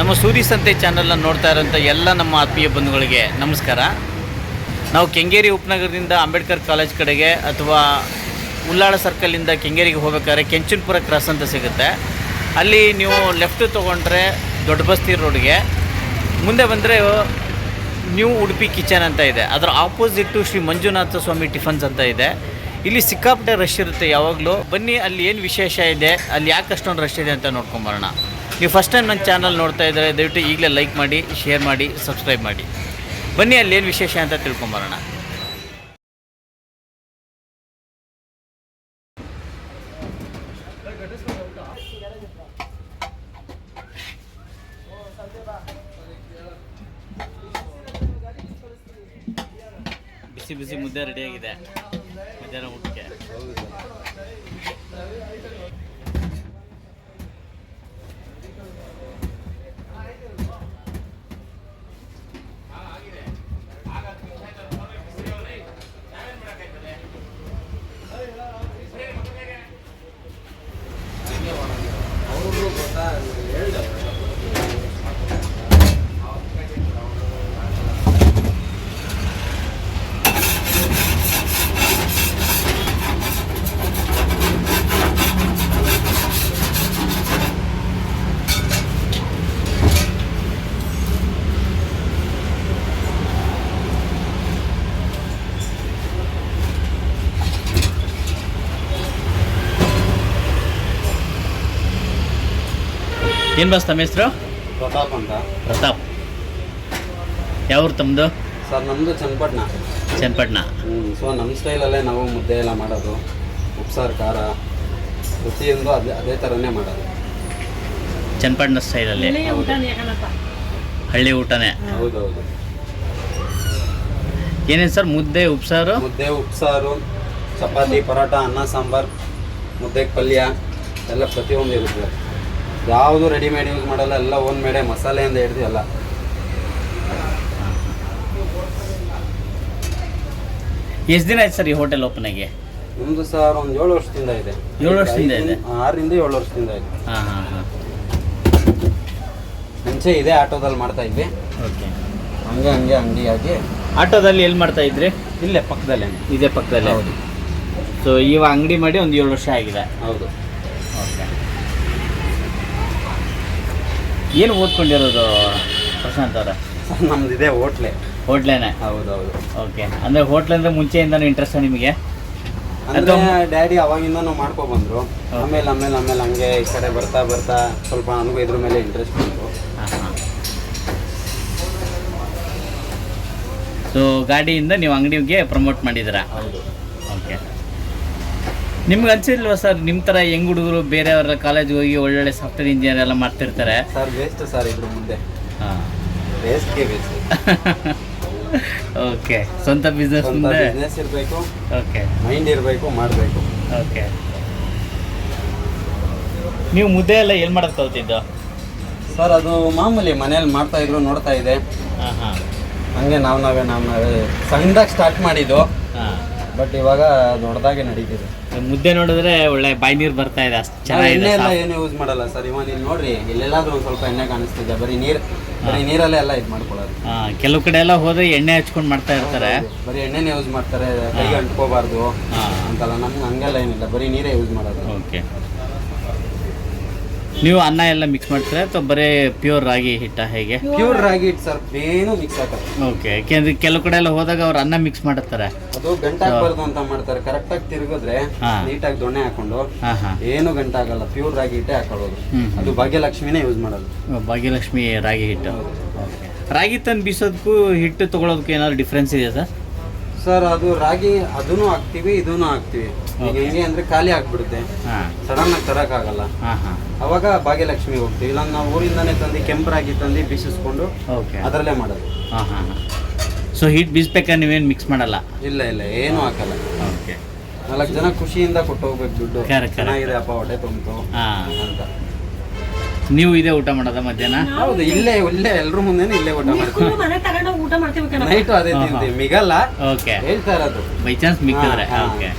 ನಮ್ಮ ಸೂರಿ ಸಂತೆ ಚಾನಲ್ನ ನೋಡ್ತಾ ಇರೋಂಥ ಎಲ್ಲ ನಮ್ಮ ಆತ್ಮೀಯ ಬಂಧುಗಳಿಗೆ ನಮಸ್ಕಾರ. ನಾವು ಕೆಂಗೇರಿ ಉಪನಗರದಿಂದ ಅಂಬೇಡ್ಕರ್ ಕಾಲೇಜ್ ಕಡೆಗೆ ಅಥವಾ ಉಲ್ಲಾಳ ಸರ್ಕಲಿಂದ ಕೆಂಗೇರಿಗೆ ಹೋಗ್ಬೇಕಾದ್ರೆ ಕೆಂಚನ್ಪುರ ಕ್ರಾಸ್ ಅಂತ ಸಿಗುತ್ತೆ. ಅಲ್ಲಿ ನೀವು ಲೆಫ್ಟ್ ತೊಗೊಂಡ್ರೆ ದೊಡ್ಡ ಬಸ್ತಿ ರೋಡ್ಗೆ. ಮುಂದೆ ಬಂದರೆ ನ್ಯೂ ಉಡುಪಿ ಕಿಚನ್ ಅಂತ ಇದೆ. ಅದರ ಆಪೋಸಿಟ್ಟು ಶ್ರೀ ಮಂಜುನಾಥ ಸ್ವಾಮಿ ಟಿಫನ್ಸ್ ಅಂತ ಇದೆ. ಇಲ್ಲಿ ಸಿಕ್ಕಾಪಟ್ಟೆ ರಶ್ ಇರುತ್ತೆ ಯಾವಾಗಲೂ. ಬನ್ನಿ, ಅಲ್ಲಿ ಏನು ವಿಶೇಷ ಇದೆ, ಅಲ್ಲಿ ಯಾಕೆ ಅಷ್ಟೊಂದು ರಶ್ ಇದೆ ಅಂತ ನೋಡ್ಕೊಂಬರೋಣ ನೀವು ಫಸ್ಟ್ ಟೈಮ್ ನನ್ನ ಚಾನಲ್ ನೋಡ್ತಾ ಇದ್ದರೆ ದಯವಿಟ್ಟು ಈಗಲೇ ಲೈಕ್ ಮಾಡಿ ಶೇರ್ ಮಾಡಿ ಸಬ್ಸ್ಕ್ರೈಬ್ ಮಾಡಿ. ಬನ್ನಿ, ಅಲ್ಲಿ ಏನು ವಿಶೇಷ ಅಂತ ತಿಳ್ಕೊಂಬರೋಣ. ಬಿಸಿ ಬಿಸಿ ಮುದ್ದೆ ರೆಡಿಯಾಗಿದೆ ಮಧ್ಯಾಹ್ನ ಊಟಕ್ಕೆ. ಏನು ಬಸ್ ತಮ್ಮ ಹೆಸರು? ಪ್ರತಾಪ್ ಅಂತ. ಪ್ರತಾಪ್. ಯಾವ್ರು ತಮ್ಮದು ಸರ್ ನಮ್ಮದು ಚನ್ನಪಟ್ಟಣ. ಚನ್ನಪಟ್ಟಣ. ಸೊ ನಮ್ಮ ಸ್ಟೈಲಲ್ಲೇ ನಾವು ಮುದ್ದೆ ಎಲ್ಲ ಮಾಡೋದು ಉಪ್ಸಾರು ಖಾರ ಪ್ರತಿಯೊಂದು ಅದೇ ಅದೇ ಥರನೇ ಮಾಡೋದು. ಚನ್ನಪಟ್ಟಣ ಸ್ಟೈಲಲ್ಲಿ. ಹಳ್ಳಿ ಊಟನೇ ಹೌದೌದು. ಏನೇನು ಸರ್ ಮುದ್ದೆ ಉಪ್ಸಾರು? ಮುದ್ದೆ ಉಪ್ಸಾರು ಚಪಾತಿ ಪರೋಟ ಅನ್ನ ಸಾಂಬಾರು ಮುದ್ದೆ ಪಲ್ಯ ಎಲ್ಲ ಪ್ರತಿಯೊಂದು ಇರುತ್ತೆ. ಯಾವುದು ರೆಡಿಮೇಡ್ ಯೂಸ್ ಮಾಡಲ್ಲ ಎಲ್ಲ ಓನ್ ಮೇಡೆ ಮಸಾಲೆಯಿಂದ ಹಿಡಿದು ಎಲ್ಲ. ಎಷ್ಟು ದಿನ ಆಯ್ತು ಸರ್ ಈ ಹೋಟೆಲ್ ಓಪನ್ ಆಗಿ? ನಮ್ಮದು ಸರ್ ಒಂದು ಏಳು ವರ್ಷದಿಂದ ಇದೆ. ಏಳು ವರ್ಷದಿಂದ ಇದೆ? ಆರರಿಂದ ಏಳು ವರ್ಷದಿಂದ ಇದೆ. ಹಾಂ ಹಾಂ ಹಾಂ. ಮುಂಚೆ ಇದೇ ಆಟೋದಲ್ಲಿ ಮಾಡ್ತಾ ಇದ್ವಿ. ಓಕೆ. ಹಂಗೆ ಹಂಗೆ ಅಂಗಡಿಯಾಗಿ ಆಟೋದಲ್ಲಿ ಎಲ್ಲಿ ಮಾಡ್ತಾ ಇದ್ರಿ? ಇಲ್ಲೇ ಪಕ್ಕದಲ್ಲೇ. ಇದೇ ಪಕ್ಕದಲ್ಲೇ? ಹೌದು. ಸೊ ಇವಾಗ ಅಂಗಡಿ ಮಾಡಿ ಒಂದು ಏಳು ವರ್ಷ ಆಗಿದೆ. ಹೌದು. ಓಕೆ. ಏನು ಓದ್ಕೊಂಡಿರೋದು ಪ್ರಶಾಂತ್ ಅವರ? ಸರ್ ನಮ್ದು ಇದೆ ಹೋಟ್ಲೆ. ಹೋಟ್ಲೇನೆ? ಹೌದೌದು. ಓಕೆ. ಅಂದರೆ ಹೋಟ್ಲ್ ಅಂದರೆ ಮುಂಚೆಯಿಂದನೂ ಇಂಟ್ರೆಸ್ಟ್ ನಿಮಗೆ? ಅಂದ್ರೆ ಡ್ಯಾಡಿ ಅವಾಗಿಂದನೂ ಮಾಡ್ಕೊ ಬಂದ್ರು ಆಮೇಲೆ ಆಮೇಲೆ ಆಮೇಲೆ ಹಂಗೆ ಈ ಕಡೆ ಬರ್ತಾ ಬರ್ತಾ ಸ್ವಲ್ಪ ನನಗೂ ಇದ್ರ ಮೇಲೆ ಇಂಟ್ರೆಸ್ಟ್ ಬಂತು. ಸೊ ಗಾಡಿಯಿಂದ ನೀವು ಅಂಗಡಿಗೆ ಪ್ರಮೋಟ್ ಮಾಡಿದ್ದೀರಾ? ಹೌದು. ನಿಮ್ಗೆ ಅನ್ಸಿಲ್ವಾ ಸರ್ ನಿಮ್ಮ ಥರ ಹೆಂಗ್ ಹುಡುಗರು ಬೇರೆಯವರ ಕಾಲೇಜ್ಗೆ ಹೋಗಿ ಒಳ್ಳೊಳ್ಳೆ ಸಾಫ್ಟ್ವೇರ್ ಇಂಜಿನಿಯರ್ ಎಲ್ಲ ಮಾಡ್ತಿರ್ತಾರೆ? ಸರ್ ವೇಸ್ಟ್ ಸರ್ ಇದ್ರ ಮುಂದೆ. ಹಾಂ. ವೇಸ್ಟ್ಗೆ ವೇಸ್ಟ್ ಓಕೆ ಸ್ವಂತ ಬಿಸ್ನೆಸ್ ಮುಂದೆ? ಬಿಸ್ನೆಸ್ ಇರಬೇಕು. ಓಕೆ ಮೈಂಡ್ ಇರಬೇಕು ಮಾಡಬೇಕು. ಓಕೆ ನೀವು ಮುದ್ದೆ ಎಲ್ಲ ಏನು ಮಾಡೋದು ಕಲ್ತಿದ್ದು ಸರ್ ಅದು ಮಾಮೂಲಿ ಮನೇಲಿ ಮಾಡ್ತಾ ಇದ್ರು ನೋಡ್ತಾ ಇದೆ. ಹಾಂ ಹಾಂ. ಹಂಗೆ ನಾವು ನಾವೇ ನಾವು ನಾವೇ ಸಣ್ಣದಾಗಿ ಸ್ಟಾರ್ಟ್ ಮಾಡಿದ್ದು. ಹಾಂ. ಬಟ್ ಇವಾಗ ದೊಡ್ಡದಾಗೆ ನಡೀತಿದೆ. ಮುದ್ದೆ ನೋಡಿದ್ರೆ ಒಳ್ಳೆ ಬಾಯಿ ನೀರು ಬರ್ತಾ ಇದೆ ಅಷ್ಟು ಚೆನ್ನಾಗಿ ಎಣ್ಣೆ ಎಲ್ಲ. ಏನು ಯೂಸ್ ಮಾಡಲ್ಲ ಸರ್. ಇವಾಗ ನೀವು ನೋಡ್ರಿ ಇಲ್ಲೆಲ್ಲಾದ್ರೂ ಒಂದು ಸ್ವಲ್ಪ ಎಣ್ಣೆ ಕಾಣಿಸ್ತಿದೆ. ಬರೀ ನೀರು ಬರೀ ನೀರಲ್ಲೇ ಎಲ್ಲ ಇದು ಮಾಡ್ಕೊಳ್ಳೋದು. ಕೆಲವು ಕಡೆ ಎಲ್ಲ ಹೋದ್ರೆ ಎಣ್ಣೆ ಹಚ್ಕೊಂಡು ಮಾಡ್ತಾ ಇರ್ತಾರೆ. ಬರೀ ಎಣ್ಣೆನೇ ಯೂಸ್ ಮಾಡ್ತಾರೆ ಕೈಗೆ ಅಂಟ್ಕೋಬಾರ್ದು. ಅಂತಲ್ಲ ನಮ್ಗೆ ಹಂಗೆಲ್ಲ ಏನಿಲ್ಲ. ಬರೀ ನೀರೇ ಯೂಸ್ ಮಾಡೋದು. ಓಕೆ. ನೀವು ಅನ್ನ ಎಲ್ಲ ಮಿಕ್ಸ್ ಮಾಡ್ತೀರಾ ಅಥವಾ ಬರೇ ಪ್ಯೂರ್ ರಾಗಿ ಹಿಟ್ಟ ಹೇಗೆ? ಪ್ಯೂರ್ ರಾಗಿ ಹಿಟ್ಟು ಸರ್ ಏನು ಮಿಕ್ಸ್ ಆಗಲ್ಲ. ಓಕೆ ಯಾಕೆಂದ್ರೆ ಕೆಲವು ಕಡೆ ಎಲ್ಲ ಹೋದಾಗ ಅವ್ರು ಅನ್ನ ಮಿಕ್ಸ್ ಮಾಡುತ್ತಾರೆ ಅದು ಗಂಟೆ ಹಾಕ್ಬಾರ್ದು ಅಂತ ಮಾಡ್ತಾರೆ. ಕರೆಕ್ಟಾಗಿ ತಿರುಗಿದ್ರೆ ಹಾ. ನೀಟಾಗಿ ದೊಣ್ಣೆ ಹಾಕೊಂಡು ಹಾಂ ಹಾಂ. ಏನು ಗಂಟೆ ಆಗಲ್ಲ ಪ್ಯೂರ್ ರಾಗಿ ಹಿಟ್ಟೆ ಹಾಕೊಳ್ಳೋದು. ಹ್ಮ್. ಅದು ಭಾಗ್ಯಲಕ್ಷ್ಮಿನೇ ಯೂಸ್ ಮಾಡೋದು. ಭಾಗ್ಯಲಕ್ಷ್ಮಿ ರಾಗಿ ಹಿಟ್ಟು. ರಾಗಿ ತಂದು ಬೀಸೋದಕ್ಕೂ ಹಿಟ್ಟು ತಗೊಳೋದಕ್ಕೂ ಏನಾದ್ರು ಡಿಫ್ರೆನ್ಸ್ ಇದೆಯಾ ಸರ್ ಸರ್ ಅದು ರಾಗಿ ಅದನ್ನು ಹಾಕ್ತಿವಿ ಇದನ್ನು ಹಾಕ್ತಿವಿ. ಈಗ. ಹೆಂಗೆ ಅಂದ್ರೆ ಖಾಲಿ ಆಗ್ಬಿಡುತ್ತೆ. ಸಡನ್ ಆಗಿ ತರಕ್ ಆಗಲ್ಲ. ಹಾಂ ಅವಾಗ ಭಾಗ್ಯಲಕ್ಷ್ಮಿ ಹೋಗ್ತೀವಿ. ಇಲ್ಲ ನಾವು ಊರಿಂದಾನೆ ತಂದು ಕೆಂಪು ರಾಗಿ ತಂದು ಬೀಸಿಸ್ಕೊಂಡು ಓಕೆ ಅದರಲ್ಲೇ ಮಾಡೋದು. ಹಾಂ ಹಾಂ ಹಾಂ. ಸೊ ಹಿಟ್ಟು ಬೀಸ್ಬೇಕಾದ್ರೆ ನೀವೇನು ಮಿಕ್ಸ್ ಮಾಡಲ್ಲ? ಇಲ್ಲ ಇಲ್ಲ ಏನು ಹಾಕಲ್ಲ. ಓಕೆ ನಾಲ್ಕು ಜನ ಖುಷಿಯಿಂದ ಕೊಟ್ಟು ಹೋಗ್ಬೇಕು ದುಡ್ಡು. ಚೆನ್ನಾಗಿದೆ ಅಪ್ಪ ಹೊಟ್ಟೆ ತುಂಬಿತು ಹಾಂ. ಅಂತ. ನೀವು ಇದೇ ಊಟ ಮಾಡೋದ ಮಧ್ಯಾಹ್ನ? ಹೌದು ಇಲ್ಲೇ ಇಲ್ಲೇ ಎಲ್ರ ಮುಂದೆನೇ ಇಲ್ಲೇ ಊಟ ಮಾಡ್ತೀವಿ. ಮನೆ ತಗೊಂಡು ಊಟ ಮಾಡ್ತೀವಿ ಕಣಪ್ಪ. ನೈಟು ಅದೇ ಹಾ, ಹಾ. ತಿಂತೀವಿ ಮಿಗಲ್ಲ. ಓಕೆ. ಹೇಳ್ತಾ ಇರೋದು. ಬೈ ಚಾನ್ಸ್ ಮಿಕ್ಕಿದ್ರೆ ಹಾ, ಹಾ. ಓಕೆ.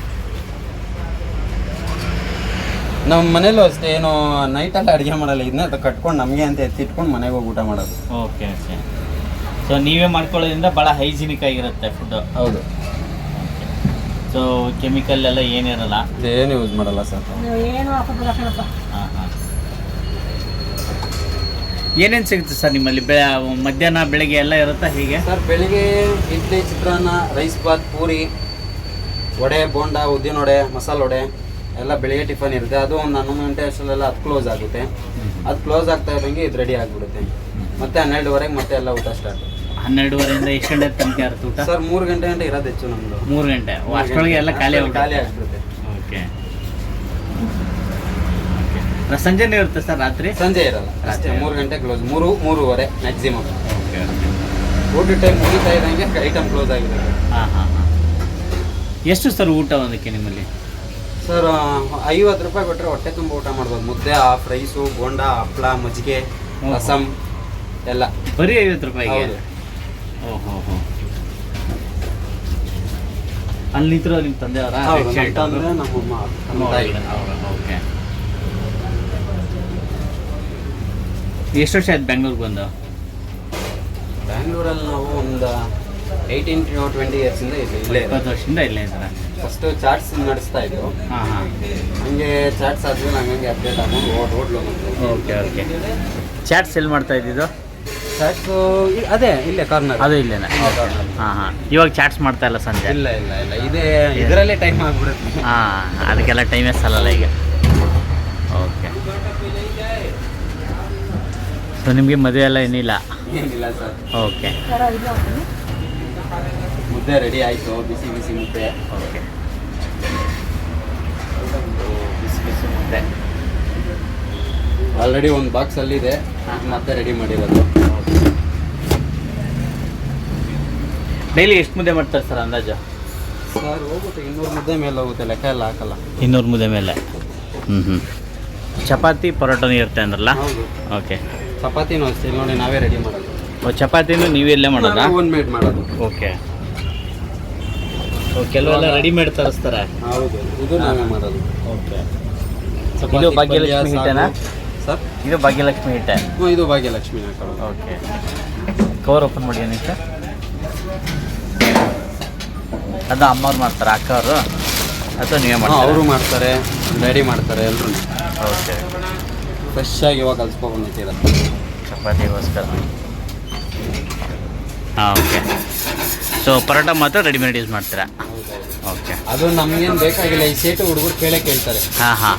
ನಮ್ಮ ಮನೇಲೂ ಅಷ್ಟೇ ಏನು ನೈಟ್ ಅಲ್ಲಿ ಅಡುಗೆ ಮಾಡಲ್ಲ ಇದನ್ನ ಕಟ್ಕೊಂಡು ನಮಗೆ ಅಂತ ಎತ್ತಿಟ್ಕೊಂಡು ಮನೆಗೆ ಹೋಗಿ ಊಟ ಮಾಡೋದು. Okay okay. ಸೊ ನೀವೇ ಮಾಡ್ಕೊಳ್ಳೋದ್ರಿಂದ ಭಾಳ ಹೈಜಿನಿಕ್ ಆಗಿರುತ್ತೆ ಫುಡ್ಡು ಹೌದು. ಸೊ ಕೆಮಿಕಲ್ ಎಲ್ಲ ಏನಿರಲ್ಲ. ಏನು ಯೂಸ್ ಮಾಡಲ್ಲ ಸರ್. ಏನು ಹಾಕೋದಿಲ್ಲ ಕಣಪ್ಪ. ಏನೇನು ಸಿಗುತ್ತೆ ಸರ್ ನಿಮ್ಮಲ್ಲಿ? ಬೆಳೆ ಮಧ್ಯಾಹ್ನ ಬೆಳಗ್ಗೆ ಎಲ್ಲ ಇರುತ್ತಾ ಹೀಗೆ? ಸರ್ ಬೆಳಿಗ್ಗೆ ಇಡ್ಲಿ ಚಿತ್ರಾನ್ನ ರೈಸ್ ಬಾತ್ ಪೂರಿ ವಡೆ ಬೋಂಡ ಉದ್ದಿನ ವಡೆ ಮಸಾಲೆ ವಡೆ ಎಲ್ಲ ಬೆಳಿಗ್ಗೆ ಟಿಫನ್ ಇರುತ್ತೆ. ಅದು ಒಂದು ಹನ್ನೊಂದು ಗಂಟೆ ಅಷ್ಟರಲ್ಲೆಲ್ಲ ಅದು ಕ್ಲೋಸ್ ಆಗುತ್ತೆ. ಅದು ಕ್ಲೋಸ್ ಆಗ್ತಾ ಇರೋಂಗೆ ಇದು ರೆಡಿ ಆಗಿಬಿಡುತ್ತೆ. ಮತ್ತೆ ಹನ್ನೆರಡುವರೆಗೆ ಮತ್ತೆ ಎಲ್ಲ ಊಟ ಸ್ಟಾರ್ಟ್ ಹನ್ನೆರಡುವರೆಯಿಂದ ಎಷ್ಟು ಗಂಟೆ ತನಕ ಇರುತ್ತೆ ಊಟ? ಸರ್ ಮೂರು ಗಂಟೆ ಗಂಟೆ ಇರೋದು ಹೆಚ್ಚು ನಮ್ಮದು ಮೂರು ಗಂಟೆ. ಅಷ್ಟರೊಳಗೆ ಎಲ್ಲ ಖಾಲಿ ಖಾಲಿ ಆಗಿಬಿಡುತ್ತೆ ಓಕೆ ಸಂಜೆನೇ ಇರುತ್ತೆ ಸರ್ ರಾತ್ರಿ? ಸಂಜೆ ಇರಲ್ಲ. ಅಷ್ಟೇ ರಾತ್ರಿ. ಮೂರು ಗಂಟೆ ಕ್ಲೋಸ್ ಮೂರು ಮೂರುವರೆ ಮ್ಯಾಕ್ಸಿಮಮ್ ಓಕೆ ಊಟ ಟೈಮ್ ಮುಗಿತಾ ಇದ್ದಂಗೆ ಐಟಮ್ ಕ್ಲೋಸ್ ಆಗಿದೆ. ಹಾಂ ಹಾಂ ಹಾಂ. ಎಷ್ಟು ಸರ್ ಊಟ ಒಂದಕ್ಕೆ ನಿಮ್ಮಲ್ಲಿ? ಸರ್ ಐವತ್ತು ರೂಪಾಯಿ ಕೊಟ್ಟರೆ ಹೊಟ್ಟೆ ತುಂಬ ಊಟ ಮಾಡ್ಬೋದು. ಮುದ್ದೆ ಹಾಫ್ ರೈಸು ಬೋಂಡ ಹಪ್ಳ ಮಜ್ಜಿಗೆ. ರಸಮ್ ಎಲ್ಲ. ಬರೀ ಐವತ್ತು ರೂಪಾಯಿಗೆ? ಓಹೋ ಹೋ. ಅಲ್ಲಿ ನಿಂತಿರೋ ನಿಮ್ಮ ತಂದೆಯವರ ನಮ್ಮ ಓಕೆ. ಎಷ್ಟು ವರ್ಷ ಆಯ್ತು ಬೆಂಗಳೂರಿಗೆ ಬಂದು? ಬ್ಯಾಂಗ್ಳೂರಲ್ಲಿ ನಾವು ಒಂದು ಏಯ್ಟೀನ್ ಟು ಟ್ವೆಂಟಿ ಇಯರ್ಸಿಂದ ಇಲ್ಲಿ ಇಲ್ಲೇ ಇಪ್ಪತ್ತು ವರ್ಷದಿಂದ ಇಲ್ಲೇ ಇದ್ದಾರೆ? ಫಸ್ಟು ಚಾಟ್ಸ್ ನಡೆಸ್ತಾ ಇದ್ದು ಹಾಂ ಹಾಂ. ಹಂಗೆ ಚಾಟ್ಸ್ ಆದ್ಮೇಲೆ ಹಂಗೆ update ಹೋಡ್ hotel okay okay chat sell ಮಾಡ್ತಾ ಇದ್ದಿದ್ದು? ಚಾಟ್ಸು ಅದೇ ಇಲ್ಲೇ ಕಾರ್ನರ್ ಅದು ಇಲ್ಲೇನೆ. ಹಾಂ ಹಾಂ ಇವಾಗ ಚಾಟ್ಸ್ ಮಾಡ್ತಾ ಇಲ್ಲ ಸಂಜೆ. ಇಲ್ಲ ಇಲ್ಲ ಇಲ್ಲ. ಇದೇ ಇದರಲ್ಲೇ ಟೈಮ್ ಆಗ್ಬಿಡುತ್ತೆ. ಹಾಂ ಅದಕ್ಕೆಲ್ಲ ಟೈಮೇ ಸಲ್ಲಲ್ಲ ಈಗ ಓಕೆ ಸೊ ನಿಮಗೆ ಮದುವೆ ಎಲ್ಲ ಏನಿಲ್ಲ? ಏನಿಲ್ಲ ಸರ್. ಓಕೆ. ಮುದ್ದೆ ರೆಡಿ ಆಯಿತು ಬಿಸಿ ಬಿಸಿ ಮುದ್ದೆ. ಓಕೆ ಬಿಸಿ ಬಿಸಿ ಮುದ್ದೆ ಆಲ್ರೆಡಿ ಒಂದು ಬಾಕ್ಸಲ್ಲಿ ಇದೆ ಮತ್ತೆ ರೆಡಿ ಮಾಡಿರೋದು. ಡೈಲಿ ಎಷ್ಟು ಮುದ್ದೆ ಮಾಡ್ತಾರೆ ಸರ್ ಅಂದಾಜು? ಸರ್ ಹೋಗುತ್ತೆ ಇನ್ನೂರು ಮುದ್ದೆ ಮೇಲೆ ಹೋಗುತ್ತೆ ಲೆಕ್ಕ ಎಲ್ಲ ಹಾಕಲ್ಲ. ಇನ್ನೂರು ಮುದ್ದೆ ಮೇಲೆ. ಹ್ಞೂ ಹ್ಞೂ ಚಪಾತಿ ಪರೋಟನೂ ಇರುತ್ತೆ ಅಂದ್ರಲ್ಲ? ಓಕೆ ಚಪಾತಿನೂ ಅಷ್ಟೇ ಇಲ್ಲಿ ನೋಡಿ ನಾವೇ ರೆಡಿ ಮಾಡೋದು. ಚಪಾತಿನೂ ನೀವೇ ಇಲ್ಲೇ ಮಾಡೋದಾ? ಓನ್ ಮೇಡ್ ಮಾಡೋದು. ಓಕೆ. ಕೆಲವೆಲ್ಲ ರೆಡಿಮೇಡ್ ತರಿಸ್ತಾರೆ? ಹೌದು ಇದು ನಾವೇ ಮಾಡೋದು. ಓಕೆ. ಇದು ಭಾಗ್ಯಲಕ್ಷ್ಮಿ. ಹಿಟ್ಟೇನಾ? ಸರ್? ಇದು ಭಾಗ್ಯಲಕ್ಷ್ಮಿ ಹಿಟ್ಟೆ? ಹ್ಞೂ ಇದು ಭಾಗ್ಯಲಕ್ಷ್ಮಿ ಓಕೆ. ಕವರ್ ಓಪನ್ ಮಾಡಿ ಏನಿಷ್ಟ ಅದು ಅಮ್ಮವ್ರು ಮಾಡ್ತಾರೆ ಅಕ್ಕವರು? ಅಥವಾ ನೀವೇ ಮಾಡ್ತಾರೆ? ಅವರು ಮಾಡ್ತಾರೆ ರೆಡಿ ಮಾಡ್ತಾರೆ ಎಲ್ಲರೂ ಓಕೆ. ಫ್ರೆಶ್ ಆಗಿ ಇವಾಗ ಕಲ್ಸ್ಕೊಬಂದಿಟ್ಟಿರೋದು ಚಪಾತಿಗೋಸ್ಕರ ಹಾಂ ಓಕೆ ಸೊ ಪರೋಟ ಮಾತ್ರ ರೆಡಿಮೇಡ್ ಯೂಸ್ ಮಾಡ್ತೀರಾ? ಓಕೆ ಅದು ನಮ್ಗೇನು ಬೇಕಾಗಿಲ್ಲ ಈ ಸೇಟು ಹುಡುಗರು ಕೇಳೇ ಕೇಳ್ತಾರೆ. ಹಾಂ ಹಾಂ.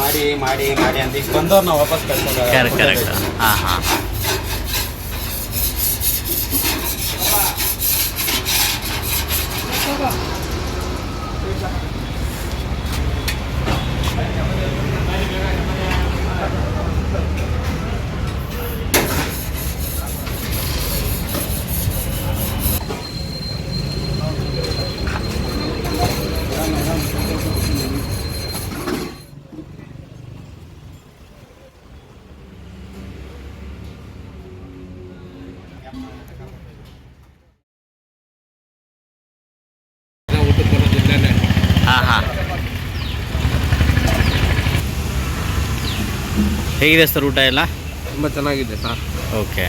ಮಾಡಿ ಮಾಡಿ ಮಾಡಿ ಅಂತ ಈಗ ಬಂದವ್ರು ನಾವು ವಾಪಸ್ ಕರೆಕ್ಟ್ ಕರೆಕ್ಟ್. ಕಳ್ಸೋದು ಹಾಂ ಹಾಂ. ಹಾಂ ಹಾಂ. ಹೇಗಿದೆ ಸರ್ ಊಟ ಎಲ್ಲ? ತುಂಬ ಚೆನ್ನಾಗಿದೆ ಸರ್. ಓಕೆ.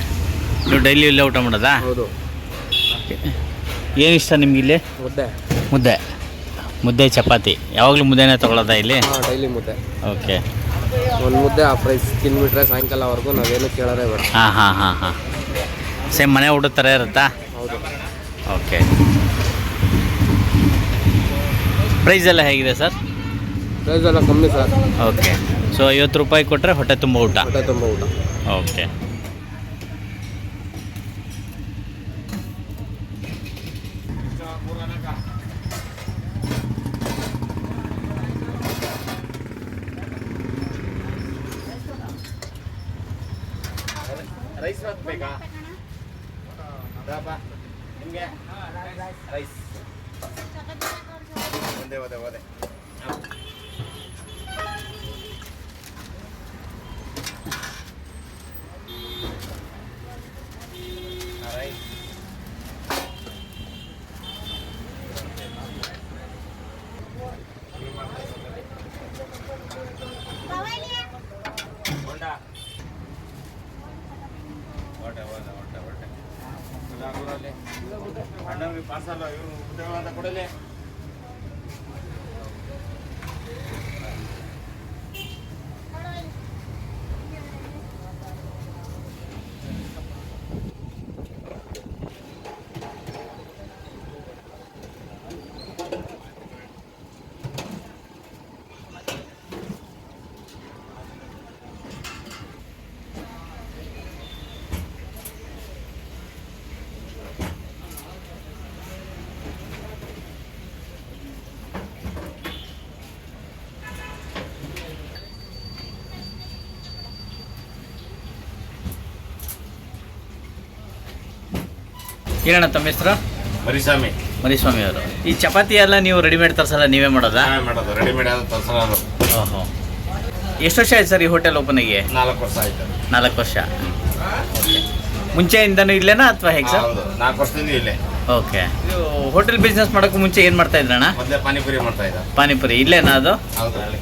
ನೀವು ಡೈಲಿ ಇಲ್ಲೇ ಊಟ ಮಾಡೋದಾ? ಹೌದು. ಏನು ಇಷ್ಟ ನಿಮ್ಗೆ ಇಲ್ಲಿ? ಮುದ್ದೆ. ಮುದ್ದೆ. ಮುದ್ದೆ ಚಪಾತಿ. ಯಾವಾಗಲೂ ಮುದ್ದೆನೇ ತೊಗೊಳೋದಾ ಇಲ್ಲಿ? ಹಾಂ ಡೈಲಿ ಮುದ್ದೆ. ಓಕೆ. ಒಂದು ಮುದ್ದೆ ಆ ಪ್ರೈಸ್ ತಿನ್ಬಿಟ್ರೆ ಸಾಯಂಕಾಲವರೆಗೂ ನಾವೇನು ಕೇಳೋದೇ ಬೇಡ. ಹಾಂ ಹಾಂ ಹಾಂ ಹಾಂ. ಸೇಮ್ ಮನೆ ಊಟದ ಥರ ಇರುತ್ತಾ? ಓಕೆ ಪ್ರೈಸ್ ಎಲ್ಲ ಹೇಗಿದೆ ಸರ್ ಪ್ರೈಸ್ ಎಲ್ಲ ಕಮ್ಮಿ ಸರ್ ಓಕೆ ಸೊ ಐವತ್ತು ರೂಪಾಯಿ ಕೊಟ್ಟರೆ ಹೊಟ್ಟೆ ತುಂಬ ಊಟ? ಹೊಟ್ಟೆ ತುಂಬ ಊಟ. ಓಕೆ ರೈಸ್ ಬೇಕಾ ನಿಮಗೆ ರೈಸ್ ಒಂದೇ ಒದೆ ಒದೆ ಏನಣ್ಣ ತಮ್ಮ ಹೆಸರು? ಮರಿಸ್ವಾಮಿ. ಮರಿಸ್ವಾಮಿ ಅವರು. ಈ ಚಪಾತಿ ಎಲ್ಲ ನೀವು ರೆಡಿಮೇಡ್ ತರಿಸಲ್ಲ ನೀವೇ ಮಾಡೋದಾ? ಮಾಡೋದು ರೆಡಿಮೇಡ್ ಆದ ತರ್ಸಲ ಓಹೋ. ಎಷ್ಟು ವರ್ಷ ಆಯ್ತು ಸರ್ ಈ ಹೋಟೆಲ್ ಓಪನಿಗೆ ನಾಲ್ಕು ವರ್ಷ ಆಯ್ತು. ನಾಲ್ಕು ವರ್ಷ. ಮುಂಚೆಯಿಂದನೂ ಇಲ್ಲೇನಾ ಅಥವಾ ಹೇಗೆ ಸರ್? ಹೌದು ನಾಲ್ಕು ವರ್ಷದಿಂದ ಇಲ್ಲೇ. ಓಕೆ ನೀವು ಹೋಟೆಲ್ ಬಿಸ್ನೆಸ್ ಮಾಡೋಕ್ಕೂ ಮುಂಚೆ ಏನು ಮಾಡ್ತಾ ಇದ್ರಣ್ಣ? ಮೊದಲೇ ಪಾನಿಪುರಿ ಮಾಡ್ತಾ ಇದ್ದ. ಪಾನಿಪುರಿ ಇಲ್ಲೇನಾ ಅದು? ಹೌದು ಅಲ್ಲಿ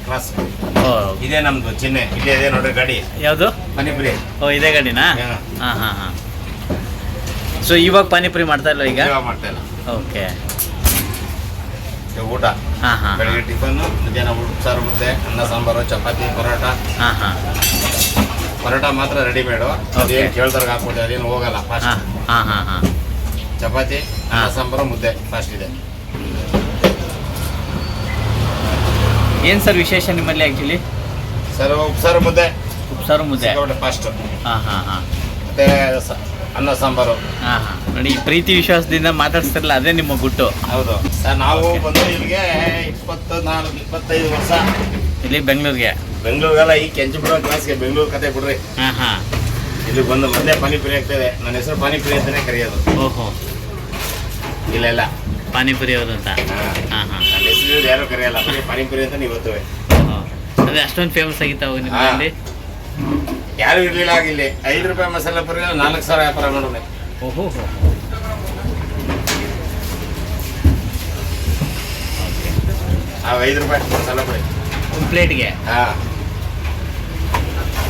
ಓ. ಇದೇ ನಮ್ಮದು ಚಿಹ್ನೆ ಇಲ್ಲೇ ಇದೆ ನೋಡ್ರಿ ಗಾಡಿ. ಯಾವುದು? ಪಾನಿಪುರಿ. ಓ ಇದೇ ಗಾಡಿನಾ. ಹಾಂ ಹಾಂ ಹಾಂ. ಸೊ ಇವಾಗ ಪಾನಿಪುರಿ ಮಾಡ್ತಾ ಇಲ್ಲ ಈಗ? ಮಾಡ್ತಾ ಇಲ್ಲ. ಓಕೆ ಊಟ. ಹಾಂ ಹಾಂ. ಬೆಳಿಗ್ಗೆ ಟಿಫನ್ನು ಮಧ್ಯಾಹ್ನ ಸಾರು ಮುದ್ದೆ ಅನ್ನ ಸಾಂಬಾರು ಚಪಾತಿ ಪರೋಟ. ಹಾಂ ಹಾಂ. ಪರೋಟ ಮಾತ್ರ ರೆಡಿಮೇಡು ಅದೇನು ಕೇಳ್ದಾಗ ಹಾಕ್ಬೋದು ಅದೇನು ಹೋಗಲ್ಲ ಫಾಸ್ಟ್ ಹಾಂ ಹಾಂ ಹಾಂ ಹಾಂ. ಚಪಾತಿ ಅನ್ನ. ಸಾಂಬಾರು ಮುದ್ದೆ ಫಾಸ್ಟ್ ಇದೆ. ಏನು ಸರ್ ವಿಶೇಷ ನಿಮ್ಮಲ್ಲಿ ಆ್ಯಕ್ಚುಲಿ ಸರ್ ಉಪ್ಸಾರು ಮುದ್ದೆ. ಉಪ್ಸಾರು ಮುದ್ದೆ. ಫಾಸ್ಟ್ ಹಾಂ ಹಾಂ ಹಾಂ. ಮತ್ತೆ ಅನ್ನ ಸಾಂಬಾರು. ಹಾಂ ಹಾಂ. ನೋಡಿ ಈ ಪ್ರೀತಿ ವಿಶ್ವಾಸದಿಂದ ಮಾತಾಡ್ತಿರಲ್ಲ ಅದೇ ನಿಮ್ಮ ಗುಟ್ಟು. ಹೌದು. ಸರ್ ನಾವು ಬಂದು ಇಲ್ಲಿಗೆ ಇಪ್ಪತ್ತು ನಾಲ್ಕು ಇಪ್ಪತ್ತೈದು ವರ್ಷ. ಇಲ್ಲಿ ಬೆಂಗಳೂರಿಗೆ? ಬೆಂಗಳೂರಿಗೆಲ್ಲ ಈ ಕೆಂಚಪುರ ಕ್ಲಾಸ್ಗೆ ಬೆಂಗಳೂರು ಕತೆ ಬಿಡ್ರಿ. ಹಾಂ ಹಾಂ. ಇಲ್ಲಿ ಬಂದು ಮೊದಲೇ ಪಾನಿಪುರಿ ಆಗ್ತದೆ. ನನ್ನ ಹೆಸರು ಪಾನಿಪುರಿ ಅಂತಲೇ ಕರೆಯೋದು. ಓಹೋ. ಇಲ್ಲ ಇಲ್ಲ. ಪಾನಿಪುರಿ ಅವರು ಅಂತ? ಹಾ. ಹಾಂ ಹಾಂ. ನನ್ನ ಹೆಸರು ಯಾರು ಕರೆಯಲ್ಲ ಬರೀ ಪಾನಿಪುರಿ ಅಂತ ಇವತ್ತು ಓಹೋ. ಅದೇ ಅಷ್ಟೊಂದು ಫೇಮಸ್ ಆಗಿತ್ತು ಅವಾಗ ನಿಮ್ಮ ಹಾ. ಅಲ್ಲಿ ಯಾರು ಇರ್ಲಿಲ್ಲ ಆಗಿಲ್ಲಿ ಐದು ರೂಪಾಯಿ ಮಸಾಲೆ ಪುರಿ ನಾಲ್ಕು ಸಾವಿರ ವ್ಯಾಪಾರ ಮಾಡೋಣ. ಓಹೋ ಆ ಐದು ರೂಪಾಯಿ ಮಸಾಲೆ ಪುರಿ. ಒಂದು ಪ್ಲೇಟ್ಗೆ? ಹಾಂ.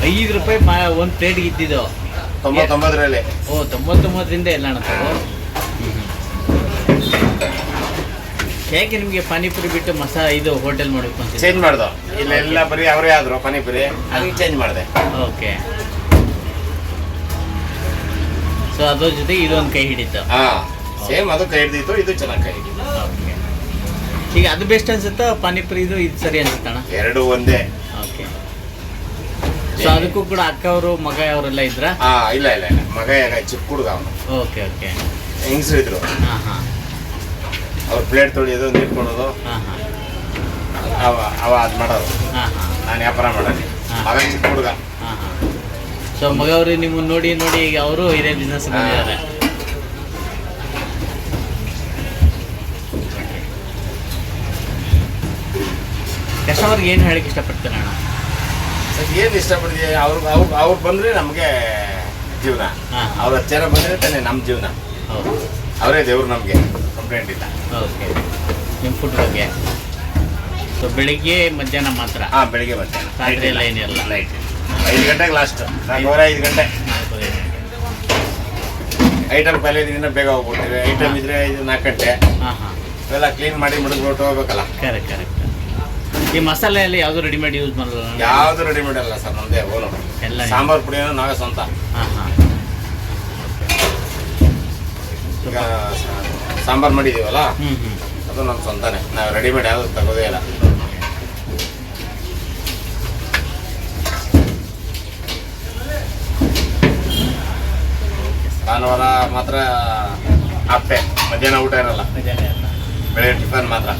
ಐದು ರೂಪಾಯಿ ಮಾ ಒಂದು ಪ್ಲೇಟ್ಗೆ ಇದ್ದಿದ್ದು. ತೊಂಬತ್ತೊಂಬತ್ತರಲ್ಲಿ. ಓ ತೊಂಬತ್ತೊಂಬತ್ತರಿಂದ ಎಲ್ಲ ಅಣ್ಣ. ಹೇಗೆ ನಿಮಗೆ ಪಾನಿಪುರಿ ಬಿಟ್ಟು ಮಸಾ ಇದು ಹೋಟೆಲ್ ಮಾಡಬೇಕು ಅಂತ ಚೇಂಜ್ ಮಾಡ್ದು? ಇಲ್ಲೆಲ್ಲ ಬರೀ ಅವರೇ ಆದ್ರು ಪಾನಿಪುರಿ. ಅದು ಚೇಂಜ್ ಮಾಡಿದೆ. ಓಕೆ ಸೊ ಅದ್ರ ಜೊತೆ ಇದೊಂದು ಕೈ ಹಿಡಿತು. ಹಾ ಸೇಮ್ ಅದು ಕೈ ಹಿಡಿದಿತ್ತು ಇದು ಚೆನ್ನಾಗಿ ಕೈ ಹಿಡಿತು. ಓಕೆ ಈಗ ಅದು ಬೆಸ್ಟ್ ಅನ್ಸುತ್ತಾ ಪಾನಿಪುರಿ ಇದು ಇದು ಸರಿ ಅನ್ಸುತ್ತಣ್ಣ ಎರಡು ಒಂದೇ. ಓಕೆ ಸೊ ಅದಕ್ಕೂ ಕೂಡ ಅಕ್ಕ ಅವರು ಮಗ ಅವರೆಲ್ಲ ಇದ್ರ? ಹಾ ಇಲ್ಲ ಇಲ್ಲ ಇಲ್ಲ. ಮಗ ಚಿಕ್ಕ ಹುಡುಗ ಅವನು. ಓಕೆ ಓಕೆ ಹೆಂಗಸರು ಇದ್ರು. ಹಾಂ ಹಾಂ. ಅವ್ರ ಪ್ಲೇಟ್ ತೊಳೆಯೋದು ನೀರು ಕೊಡೋದು. ಹಾಂ ಹಾಂ. ಅವ ಅವ ಅದು ಮಾಡೋದು. ಹಾಂ ಹಾಂ. ನಾನು ವ್ಯಾಪಾರ ಮಾಡೋದು. ಮಗ ಚಿಕ್ಕ ಹುಡುಗ? ಹಾಂ ಹಾಂ. ಸೊ ಮಗ ಅವರು ನಿಮ್ಮನ್ನು ನೋಡಿ ನೋಡಿ ಈಗ ಅವರು ಇದೇ ಬಿಸ್ನೆಸ್ ಮಾಡಿದ್ದಾರೆ ಬಂದಿದ್ದಾರೆ ಕಸ್ಟಮರ್ಗೆ ಏನು ಹೇಳಕ್ಕೆ ಇಷ್ಟಪಡ್ತೀರ ಅಣ್ಣ? ಏನು ಇಷ್ಟಪಡ್ತೀವಿ ಅವ್ರು ಅವ್ರು ಅವ್ರು ಬಂದರೆ ನಮಗೆ ಜೀವನ. ಅವ್ರ ಹಚ್ಚಾರ ಬಂದರೆ ತಾನೇ ನಮ್ಮ ಜೀವನ. ಅವರೇ ದೇವ್ರು ನಮಗೆ. ಕಂಪ್ಲೇಂಟ್ ಇಲ್ಲ. ಓಕೆ ನಿಮ್ಮ ಫುಡ್ ಬಗ್ಗೆ? ಸೊ ಬೆಳಿಗ್ಗೆ ಮಧ್ಯಾಹ್ನ ಮಾತ್ರ? ಹಾಂ ಬೆಳಿಗ್ಗೆ ಮಧ್ಯಾಹ್ನ. ರಾತ್ರಿ ಎಲ್ಲ ಏನಿಲ್ಲ? ನೈಟ್ ಐದು ಗಂಟೆಗೆ ಲಾಸ್ಟ್ ನಾಲ್ಕೂವರೆ ಐದು ಗಂಟೆ. ಐಟಮ್ ಪಲ್ಯ ಇದ್ರಿಂದ ಬೇಗ ಹೋಗ್ಬಿಡ್ತೀವಿ. ಐಟಮ್ ಇದ್ರೆ ಐದು ನಾಲ್ಕು ಗಂಟೆ. ಹಾಂ ಹಾಂ. ಇವೆಲ್ಲ ಕ್ಲೀನ್ ಮಾಡಿ ಮುಡಿದ್ಬಿಟ್ಟು ಹೋಗ್ಬೇಕಲ್ಲ. ಕರೆಕ್ಟ್ ಕರೆಕ್ಟ್ ಈ ಮಸಾಲೆಯಲ್ಲಿ ಯಾವುದು ರೆಡಿಮೇಡ್ ಯೂಸ್ ಮಾಡಲ್ಲ ಯಾವುದು ರೆಡಿಮೇಡ್ ಅಲ್ಲ ಸರ್ ನಮ್ದೇ ಓನು ಎಲ್ಲ ಸಾಂಬಾರ್ ಪುಡಿನೂ ನಾವೇ ಸ್ವಂತ. ಹಾಂ ಹಾಂ. ಈಗ ಸಾಂಬಾರ್ ಹ್ಞೂ ಅದು ನಮ್ಮ ಸ್ವಂತನೇ. ನಾವು ರೆಡಿಮೇಡ್ ಯಾವುದು ತಗೋದೇ ಇಲ್ಲ. ಭಾನುವಾರ ಮಾತ್ರ ಅಪ್ಪೆ ಮಧ್ಯಾಹ್ನ ಊಟ ಇರಲ್ಲ. ಬೆಳಗ್ಗೆ ಟಿಫನ್ ಮಾತ್ರ.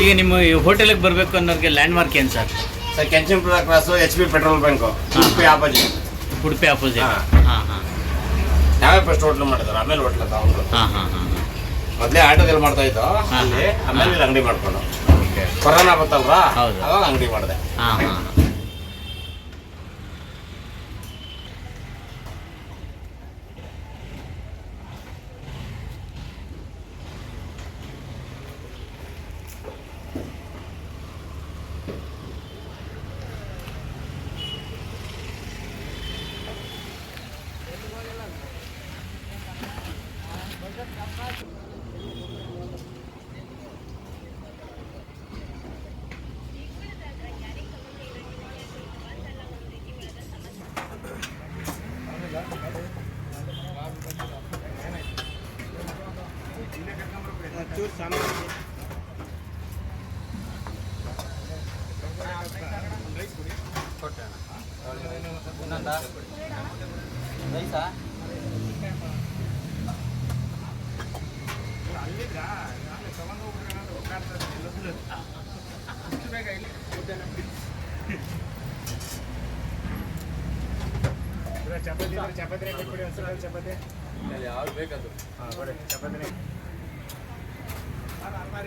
ಈಗ ನಿಮ್ಮ ಹೋಟೆಲಿಗೆ ಬರಬೇಕು ಅನ್ನೋರಿಗೆ ಲ್ಯಾಂಡ್ ಮಾರ್ಕ್ ಏನು sir sir Kenchanapura cross H P petrol bank Udupi opposite Udupi opposite ಹಾ. ಹಾಂ ಹಾಂ. ನಾವೇ ಫಸ್ಟ್ ಹೋಟ್ಲು ಮಾಡಿದ್ರು ಆಮೇಲೆ ಹೋಟ್ಲ್ ತಗೊಂಡು ಹಾಂ ಹಾಂ ಹಾಂ ಮೊದಲೇ ಆಟೋದಲ್ಲಿ ಮಾಡ್ತಾ ಇದ್ದೋ ಅಲ್ಲಿ ಆಮೇಲೆ ಇಲ್ಲಿ ಅಂಗಡಿ ಮಾಡ್ಕೊಂಡು. ಓಕೆ ಕೊರೋನಾ ಹೌದು. ಅವಾಗ ಅಂಗಡಿ ಮಾಡಿದೆ. ಹಾಂ ಹಾಂ. ಚೂರು ಸಾಮಾನು ರೈಸಾ ನಾನು ತಗೊಂಡು ಹೋಗ್ಬಿಟ್ಟು ಹೋಗ್ತಾ ಇರ್ತೀನಿ ಅಷ್ಟು ಬೇಗ ಇಲ್ಲಿ ಚಪಾತಿ ಚಪಾತಿ ಕೊಟ್ಬಿಡಿ ಒಂದ್ಸಲ ಚಪಾತಿ. ಯಾವ್ದು ಬೇಕದು ಹಾಂ ಚಪಾತಿನೇ.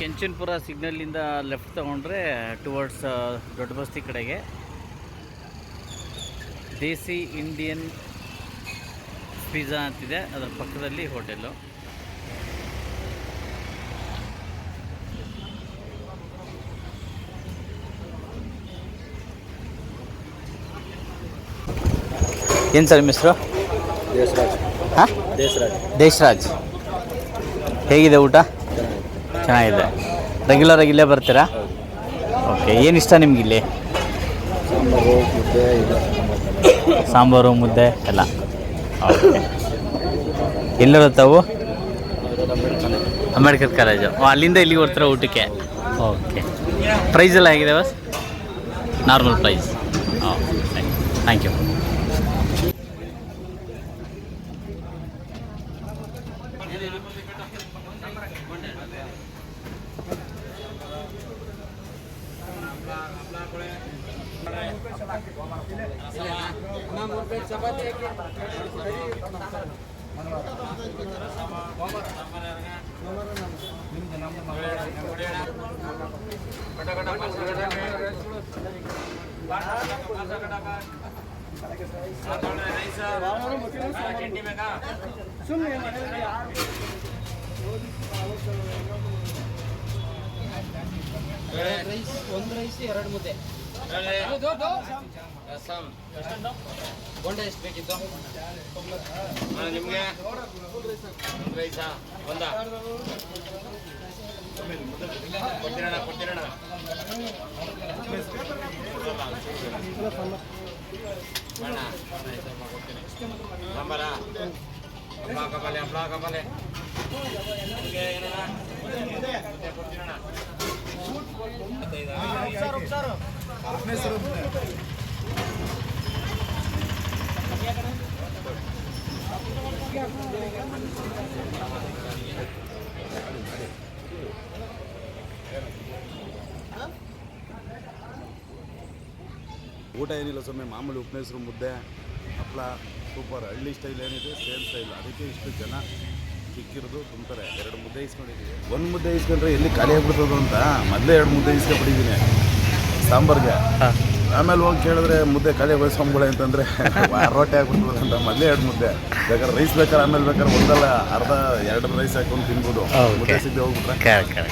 ಕೆಂಚನ್ಪುರ ಸಿಗ್ನಲ್ಲಿಂದ ಲೆಫ್ಟ್ ತೊಗೊಂಡ್ರೆ ಟುವರ್ಡ್ಸ್ ದೊಡ್ಡ ಬಸ್ತಿ ಕಡೆಗೆ. ದೇಸಿ ಇಂಡಿಯನ್ ಪಿಜ್ಜಾ ಅಂತಿದೆ ಅದರ ಪಕ್ಕದಲ್ಲಿ ಹೋಟೆಲ್ಲು ಏನು ಸರ್ ಮಿಸ್ರು ಹೆಸರು? ದೇಶರಾಜ್. ಹಾಂ? ದೇಶರಾಜ್. ದೇಶರಾಜ್. ಹೇಗಿದೆ ಊಟ? ಚೆನ್ನಾಗಿದೆ. ರೆಗ್ಯುಲರ್ ಆಗಿ ಇಲ್ಲೇ ಬರ್ತೀರಾ? ಓಕೆ ಏನು ಇಷ್ಟ ನಿಮ್ಗೆ ಇಲ್ಲಿ? ಸಾಂಬಾರು ಮುದ್ದೆ ಇದು ಸಾಂಬಾರು ಮುದ್ದೆ ಎಲ್ಲ. ಓಕೆ ಎಲ್ಲಿರುತ್ತೆ ಅವು ಅಂಬೇಡ್ಕರ್ ಕಾಲೇಜು. ಅಲ್ಲಿಂದ ಇಲ್ಲಿಗೆ ಬರ್ತೀರಾ ಊಟಕ್ಕೆ? ಓಕೆ ಪ್ರೈಸ್ ಎಲ್ಲ ಹೇಗಿದೆ bus normal price okay thank you rice ಒಂದು ರೈಸ್ ಎರಡು ಮುದ್ದೆ. ಬೋಂಡ ಎಷ್ಟು ಬೇಕಿತ್ತು? ನಿಮಗೆ? ರೈಸಾ ಒಂದ? ಕೊಡ್ತೀರಣ್ಣ ಕೊಡ್ತೀರಣ್ಣ ಬೇಡ ಕೊಡ್ತೀನಿ ಸಾಂಬಾರ ಹಪ್ಳ ಕಬಲೆ. ಹಪ್ಳ ಮತ್ತೆ ಕೊಡ್ತೀರಣ್ಣ ಊಟ ಏನಿಲ್ಲ ಸ್ವಾಮಿ ಮಾಮೂಲಿ ಉಪ್ನೇಸರು ಮುದ್ದೆ ಹಪ್ಪಳ ಸೂಪರ್ ಹಳ್ಳಿ ಸ್ಟೈಲ್ ಏನಿದೆ ಸೇಮ್ ಸ್ಟೈಲ್ ಅದಕ್ಕೆ ಇಷ್ಟು ಜನ ಸಿಕ್ಕಿರೋದು ತುಂಬ್ತಾರೆ. ಎರಡು ಮುದ್ದೆ ಇಸ್ಕೊಂಡಿದ್ದೀವಿ ಒಂದು ಮುದ್ದೆ ಇಸ್ಕೊಂಡ್ರೆ ಎಲ್ಲಿ ಖಾಲಿ ಆಗ್ಬಿಡ್ತದ ಅಂತ ಮೊದಲೇ ಎರಡು ಮುದ್ದೆ ಇಸ್ಕೊಂಡ್ಬಿಟ್ಟಿದ್ದೀನಿ ಸಾಂಬಾರ್ಗೆ. ಆಮೇಲೆ ಹೋಗಿ ಕೇಳಿದ್ರೆ ಮುದ್ದೆ ಕಳೆ ಸ್ವಾಮಿಗಳೇ ಅಂತಂದರೆ ರೊಟ್ಟಿ ಅಂತ ಮೊದಲೇ ಎರಡು ಮುದ್ದೆ. ಬೇಕಾದ್ರೆ ರೈಸ್ ಬೇಕಾದ್ರೆ ಆಮೇಲೆ ಬೇಕಾದ್ರೆ ಒಂದಲ್ಲ ಅರ್ಧ ಎರಡು ರೈಸ್ ಹಾಕೊಂಡು ತಿನ್ಬೋದು. ಮುದ್ದೆ ಸಿದ್ದೆ ಹೋಗ್ಬಿಟ್ರೆ?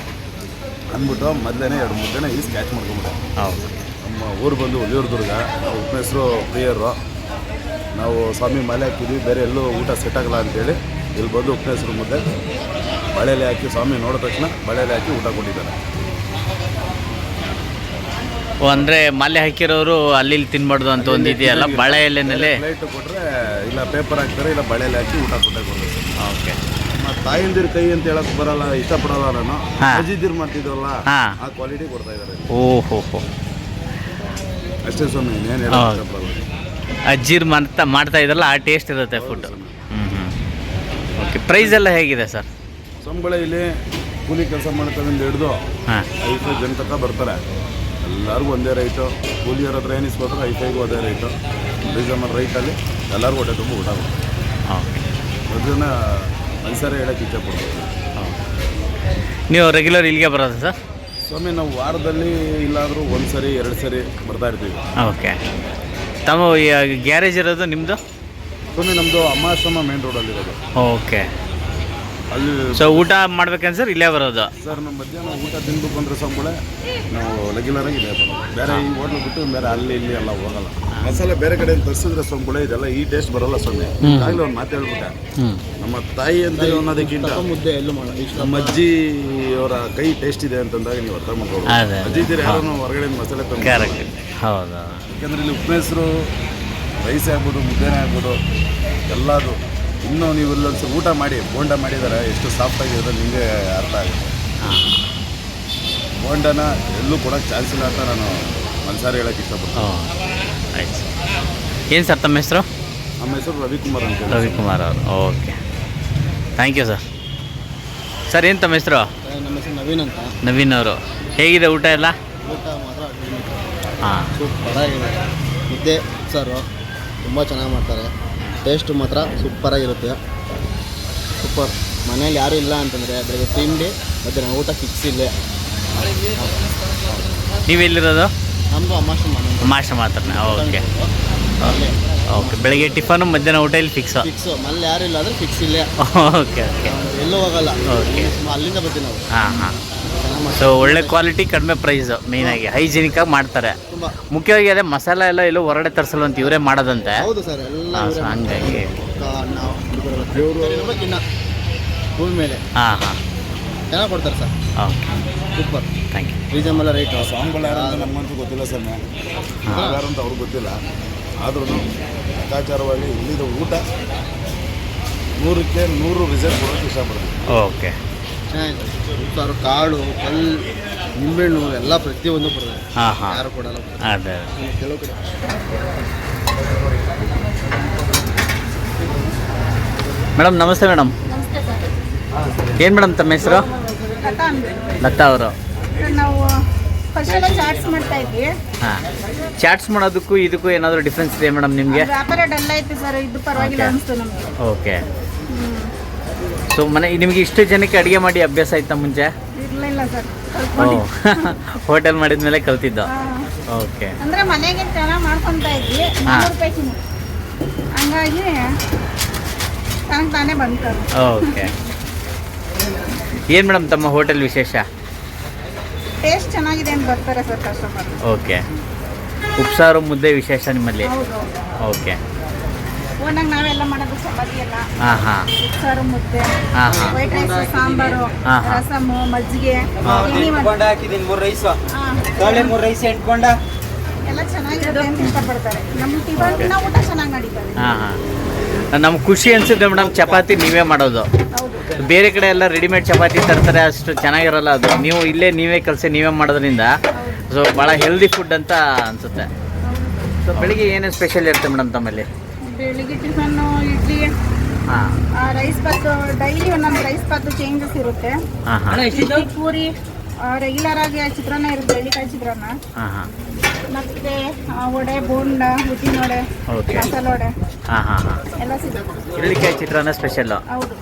ಅಂದ್ಬಿಟ್ಟು ಮೊದಲೇ ಎರಡು ಮುದ್ದೆನ ಈ ಸ್ಕ್ಯಾಚ್ ಮಾಡ್ಕೊಂಬಿಟ್ಟೆ. ನಮ್ಮ ಊರು ಬಂದು ಒಲಿಯೂರು ದುರ್ಗ ನಾವು ಪ್ರಿಯರು. ನಾವು ಸ್ವಾಮಿ ಮಾಲೆ ಹಾಕಿದ್ವಿ ಬೇರೆ ಎಲ್ಲೂ ಊಟ ಸೆಟ್ ಆಗಲ್ಲ ಅಂತೇಳಿ. ಇಲ್ಲಿ ಬಂದು ಉಪ್ಪ ಹೆಸರು ಮುದ್ದೆ ಬಳೆಲೆ ಹಾಕಿ ಸ್ವಾಮಿ ನೋಡಿದ ತಕ್ಷಣ ಬಳೆಲೆ ಹಾಕಿ ಊಟ ಕೊಟ್ಟಿದ್ದಾರೆ. ಅಂದರೆ ಮಾಲ್ಯ ಹಾಕಿರೋರು ಅಲ್ಲಿ ತಿನ್ಬಾರ್ದು ಅಂತ ಒಂದು ಇದೆಯಲ್ಲ ಬಳೆ ಎಲೆನಲ್ಲಿ? ಪ್ಲೇಟ್ ಕೊಟ್ಟರೆ ಇಲ್ಲ ಪೇಪರ್ ಹಾಕ್ತಾರೆ ಇಲ್ಲ ಬಳೆಲೆ ಹಾಕಿ ಊಟ ಕೊಟ್ಟೆ ಓಕೆ. ತಾಯಿಂದಿರ ಕೈ ಅಂತ ಹೇಳಕ್ ಬರಲ್ಲ ಇಷ್ಟಪಡಲ್ಲ ನಾನು. ಅಜಿದಿರ್ ಮಾಡ್ತಿದ್ರಲ್ಲ. ಆ ಕ್ವಾಲಿಟಿ ಕೊಡ್ತಾ ಇದ್ದಾರೆ ಓಹೋ. ಅಷ್ಟೇ ಸ್ವಾಮಿ ಏನು ಇಷ್ಟಪಡಲ್ಲ. ಅಜ್ಜಿರ್ ಮಾಡ್ತಾ ಮಾಡ್ತಾ ಇದ್ರಲ್ಲ ಆ ಟೇಸ್ಟ್ ಇರುತ್ತೆ ಫುಡ್ ಓಕೆ ಪ್ರೈಸ್ ಎಲ್ಲ ಹೇಗಿದೆ ಸರ್? ಸಂಬಳ ಇಲ್ಲಿ ಕೂಲಿ ಕೆಲಸ ಮಾಡ್ತಾರೆ ಹಿಡಿದು ಐದು ಜನ ತನಕ ಬರ್ತಾರೆ. ಎಲ್ಲರಿಗೂ ಒಂದೇ ರೈಟು ಕೂಲಿಯವ್ರ ಹತ್ರ ಏನಿಸೋದ್ರು ಐ ಕೈಗೂ ಅದೇ ರೈಟು ರೀಸನಬಲ್ ರೈಟಲ್ಲಿ ಎಲ್ಲರಿಗೂ ಹೊಟ್ಟೆ ತುಂಬ ಊಟ ಹಾಂ ಅದನ್ನು ಮನುಷ್ಯರೇ ಹೇಳಕ್ಕೆ ಇಚ್ಛೆ ಹಾಂ ನೀವು ರೆಗ್ಯುಲರ್ ಇಲ್ಲಿಗೆ ಬರೋದಾ ಸರ್? ಸ್ವಾಮಿ ನಾವು ವಾರದಲ್ಲಿ ಇಲ್ಲಾದರೂ ಒಂದು ಸರಿ ಎರಡು ಸರಿ ಬರ್ತಾ ಇರ್ತೀವಿ. ಓಕೆ. ತಮ್ಮ ಗ್ಯಾರೇಜ್ ಇರೋದು ನಿಮ್ಮದು ಸ್ವಾಮಿ ನಮ್ಮದು ಅಮ್ಮಾಶ್ರಮ ಮೇನ್ ರೋಡಲ್ಲಿರೋದು ಓಕೆ. ಅಲ್ಲಿ ಸೊ ಊಟ ಮಾಡ್ಬೇಕೇನು ಸರ್? ಇಲ್ಲೇ ಬರೋದು? ಸರ್ ನಮ್ಮ ಮಧ್ಯಾಹ್ನ ಊಟ ತಿನ್ಬೇಕು ಅಂದ್ರೆ ಸಂಬಳ ನಾವು ಲಗಿನರಾಗಿ ಇದೆ. ಬೇರೆ ಈ ಹೋಟ್ಲು ಬಿಟ್ಟು ಬೇರೆ ಅಲ್ಲಿ ಇಲ್ಲಿ ಎಲ್ಲ ಹೋಗಲ್ಲ. ಮಸಾಲೆ ಬೇರೆ ಕಡೆ ತರಿಸಿದ್ರೆ ಸಂಬಳ ಇದೆಲ್ಲ ಈ ಟೇಸ್ಟ್ ಬರಲ್ಲ ಸ್ವಾಮಿ. ಆಗಲೇ ಒಂದು ಮಾತು ಹೇಳ್ಬಿಟ್ಟೆ. ನಮ್ಮ ತಾಯಿ ಅಂತ ಅನ್ನೋದಕ್ಕಿಂತ ಮುದ್ದೆ ಎಲ್ಲೂ ನಮ್ಮ ಅಜ್ಜಿ ಅವರ ಕೈ ಟೇಸ್ಟ್ ಇದೆ ಅಂತಂದಾಗ ನೀವು ಅರ್ಥ ಮಾಡ್ಬೋದು. ಅಜ್ಜಿ ಇದ್ದೀರಿ ಯಾರು ಹೊರಗಡೆ ಮಸಾಲೆ ತಂದು ಕರೆಕ್ಟ್ ಹೌದು. ಯಾಕಂದ್ರೆ ಇಲ್ಲಿ ಉಪ್ಪು ಹೆಸರು ರೈಸ್ ಆಗ್ಬೋದು ಮುದ್ದೆನೇ ಆಗ್ಬೋದು ಎಲ್ಲದು. ಇನ್ನೂ ನೀವು ಇಲ್ಲೊಂದು ಊಟ ಮಾಡಿ ಬೋಂಡ ಮಾಡಿದರೆ ಎಷ್ಟು ಸಾಫ್ಟಾಗಿರೋದು ನಿಮಗೆ ಅರ್ಥ ಆಗುತ್ತೆ. ಹಾಂ ಬೋಂಡನ ಎಲ್ಲೂ ಕೊಡೋಕ್ಕೆ ಚಾನ್ಸ್ ಇಲ್ಲ ಅಂತ ನಾನು ಮನ್ಸಾರಿ ಹೇಳೋಕ್ಕೆ ಇಷ್ಟಪಡ್ತೀನಿ. ಆಯ್ತು. ಸರ್ ಏನು ಸರ್ ತಮ್ಮ ಹೆಸರು? ನಮ್ಮ ಹೆಸರು ರವಿಕುಮಾರ್ ಅಂತ. ರವಿಕುಮಾರ್ ಅವರು. Okay. Thank you sir sir ಏನು ತಮ್ಮ ಹೆಸರು? ನಮ್ಮ ಹೆಸರು ನವೀನ್ ಅಂತ. ನವೀನ್ ಅವರು. ಹೇಗಿದೆ ಊಟ ಎಲ್ಲ? ಊಟ ಮಾತ್ರ ಹಾಂ. ಸೂಪರಾಗಿದೆ ಮುದ್ದೆ ಸಾರು ತುಂಬ ಚೆನ್ನಾಗಿ ಮಾಡ್ತಾರೆ. ಟೇಸ್ಟು ಮಾತ್ರ ಸೂಪರಾಗಿರುತ್ತೆ. ಸೂಪರ್. ಮನೇಲಿ ಯಾರೂ ಇಲ್ಲ ಅಂತಂದರೆ ಬೆಳಗ್ಗೆ ತಿಂಡಿ ಮಧ್ಯಾಹ್ನ ಊಟ ಫಿಕ್ಸ್ ಇಲ್ಲೇ. ನೀವೆಲ್ಲಿರೋದು? ನಮ್ಮದು ಅಮಾಶ್ರಮ ಮಾತ್ರ ಓಕೆ. ಓಕೆ ಬೆಳಗ್ಗೆ ಟಿಫನು ಮಧ್ಯಾಹ್ನ ಊಟ ಇಲ್ಲಿ ಫಿಕ್ಸ್ ಫಿಕ್ಸು ಮನೇಲಿ ಯಾರು ಇಲ್ಲ ಅಂದ್ರೆ ಫಿಕ್ಸ್ ಇಲ್ಲೇ. ಓಕೆ ಓಕೆ ಎಲ್ಲೂ ಹೋಗಲ್ಲ. ಓಕೆ ಅಲ್ಲಿಂದ ಬರ್ತೀವಿ ನಾವು. ಹಾಂ ಹಾಂ. ಮಾಡ್ತಾರೆ ಸೊ ಒಳ್ಳೆ ಕ್ವಾಲಿಟಿ ಕಡಿಮೆ ಪ್ರೈಸು ಮೇಯ್ನಾಗಿ ಹೈಜಿನಿಕಾಗಿ ಮಾಡ್ತಾರೆ. ತುಂಬ. ಮುಖ್ಯವಾಗಿ ಅದೇ ಮಸಾಲೆ ಎಲ್ಲ ಎಲ್ಲೂ ಹೊರಗಡೆ ಅಂತ ಇವರೇ ಮಾಡೋದಂತೆ. ಹೌದು ಸರ್ ಎಲ್ಲ ಹಂಗಾಗಿ. ಭೂಮಿ ಮೇಲೆ. ಹಾಂ ಹಾಂ. ಚೆನ್ನಾಗಿ ಕೊಡ್ತಾರೆ sir. Okay super thank you reasonable rate ಸಾಂಗ್ಗಳು ಯಾರು ನಮ್ಮಂತೂ ಗೊತ್ತಿಲ್ಲ ಸರ್ ಯಾರು ಅಂತ ಅವ್ರಿಗೆ ಗೊತ್ತಿಲ್ಲ. ಆದ್ರೂ ಲೆಕ್ಕಾಚಾರವಾಗಿ ಇಲ್ಲಿದ ಊಟ. ನೂರಕ್ಕೆ ನೂರು ರಿಸಲ್ಟ್ ಕೊಡೋಕ್ಕೆ ಇಷ್ಟಪಡ್ತೀನಿ. ಓಕೆ. ಚೆನ್ನಾಗಿದೆ ಉಪ್ಸಾರು ಕಾಳು ಕಲ್ ನಿಂಬೆಹಣ್ಣು ಎಲ್ಲ ಪ್ರತಿಯೊಂದು ಬರ್ತದೆ. ಹಾಂ ಹಾಂ. ಯಾರು ಕೊಡಲ್ಲ ಅದೇ ಕೆಲವು ಕಡೆ. ಮೇಡಮ್ ನಮಸ್ತೆ ಮೇಡಮ್. ಏನು ಮೇಡಮ್ ತಮ್ಮ ಹೆಸರು. ಲತಾ ಅವರು. ನಾವು ಚಾಟ್ಸ್ ಮಾಡ್ತಾ ಇದ್ವಿ. ಹಾಂ. ಚಾಟ್ಸ್ ಮಾಡೋದಕ್ಕೂ ಇದಕ್ಕೂ ಏನಾದರೂ ಡಿಫ್ರೆನ್ಸ್ ಇದೆ ಮೇಡಮ್ ನಿಮಗೆ? ಅದು ವ್ಯಾಪಾರ ಡಲ್ ಆಯ್ತು ಸರ್ ಇದು ಪರವಾಗಿಲ್ಲ ಅನಿಸ್ತು ನಮಗೆ. ಓಕೆ ಸೊ ಮನೆ ನಿಮಗೆ ಇಷ್ಟು ಜನಕ್ಕೆ ಅಡುಗೆ ಮಾಡಿ ಅಭ್ಯಾಸ ಆಯ್ತಾ ಮುಂಚೆ? ಇರಲಿಲ್ಲ ಸರ್ ಓ. ಹೋಟೆಲ್ ಮಾಡಿದ್ಮೇಲೆ ಕಲ್ತಿದ್ದು? ಓಕೆ ಅಂದ್ರೆ ಮನೆಗೆ ಚೆನ್ನಾಗಿ ಮಾಡ್ಕೊಂತ ಇದ್ವಿ. ಹಂಗಾಗಿ ತಾನೇ ಬಂತು ಓಕೆ ಏನು ಮೇಡಮ್ ತಮ್ಮ ಹೋಟೆಲ್ ವಿಶೇಷ? ಟೇಸ್ಟ್ ಚೆನ್ನಾಗಿದೆ ಅಂತ ಬರ್ತಾರೆ ಸರ್ ಕಸ್ಟಮರ್ ಓಕೆ ಉಪ್ಸಾರು ಮುದ್ದೆ ವಿಶೇಷ ನಿಮ್ಮಲ್ಲಿ? ಹೌದು. ಓಕೆ ಓನಾಗಿ ನಾವೆಲ್ಲ ಮಾಡೋದು ಚಪಾತಿ ಎಲ್ಲ. ಹಾಂ ಹಾಂ. ಉಪ್ಸಾರು ಮುದ್ದೆ ಹಾಂ ಹಾಂ. ವೈಟ್ ರೈಸ್ ಸಾಂಬಾರು ಹಾಂ, ಹಾ. ರಸಮು ಮಜ್ಜಿಗೆ ಎಣ್ಣೆ ಮಾಡ್- ಹಾಕಿದ್ದೀನಿ ಮೂರು ರೈಸ್ ಹಾ, ತೊಳೆ ಮೂರು ರೈಸ್ ಎಂಟು ಬೋಂಡ ಎಲ್ಲ ಚೆನ್ನಾಗಿದೆ ಅಂತ ಇಷ್ಟಪಡ್ತಾರೆ. ನಮ್ಮ ಟಿಫನ್ ಊಟ ಚೆನ್ನಾಗಿ ನಡೀತಾರೆ ಹಾಂ ಹಾಂ. ನಮ್ಗೆ ಖುಷಿ ಅನ್ಸುತ್ತೆ ಮೇಡಮ್ ಚಪಾತಿ ನೀವೇ ಮಾಡೋದು. ಹೌದು. ಬೇರೆ ಕಡೆ ಎಲ್ಲ ರೆಡಿಮೇಡ್ ಚಪಾತಿ ತರ್ತಾರೆ ಅಷ್ಟು ಚೆನ್ನಾಗಿರಲ್ಲ ಅದು. ನೀವು ಇಲ್ಲೇ ನೀವೇ ಕಲಸಿ ನೀವೇ ಮಾಡೋದ್ರಿಂದ. ಸೊ ಭಾಳ ಹೆಲ್ದಿ ಫುಡ್ ಅಂತ ಅನಿಸುತ್ತೆ. ಸೊ ಬೆಳಿಗ್ಗೆ ಏನೇನು ಸ್ಪೆಷಲ್ ಇರುತ್ತೆ ಮೇಡಮ್ ತಮ್ಮಲ್ಲಿ? ಬೆಳಿಗ್ಗೆ ಟಿಫನ್ನು ಇಡ್ಲಿ ಹಾಂ. ರೈಸ್ ಬಾತು ಡೈಲಿ ಒಂದೊಂದು ರೈಸ್ ಬಾತು ಚೇಂಜಸ್ ಇರುತ್ತೆ. ಹಾಂ ಹಾಂ. ಇಡ್ಲಿ, ಪೂರಿ ರೆಗ್ಯುಲರ್ ಆಗಿ ಚಿತ್ರಾನ್ನ ಇರುತ್ತೆ ಬೆಳ್ಳಿಕಾಯಿ ಚಿತ್ರಾನ್ನ. ಹಾಂ ಹಾಂ. ಮತ್ತೆ ಆ, ವಡೆ ಬೋಂಡ ಉದ್ದಿನ ವಡೆ ಮಸಾಲೆ ವಡೆ. ಹಾಂ ಹಾಂ ಹಾಂ. ಎಲ್ಲ ಸಿಗುತ್ತೆ. ಚಿತ್ರಾನ್ನ ಸ್ಪೆಷಲ್ಲು ಹೌದು.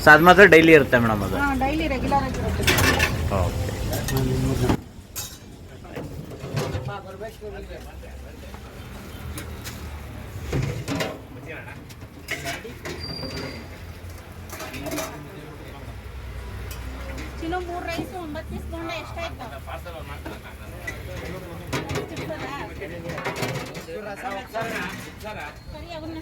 ಸೊ ಅದು ಮಾತ್ರ ಡೈಲಿ ಇರುತ್ತೆ ಮೇಡಮ್ ಅದು? ಹಾಂ ಡೈಲಿ ರೆಗ್ಯುಲರ್ ಆಗಿರುತ್ತೆ ಓಕೆ ಚಿನ್ನು ಮೂರು ರೈಸು ಒಂಬತ್ತು ಪೀಸ್ ಎಷ್ಟಾಯ್ತು ಸರಿ ಅವನ್ನ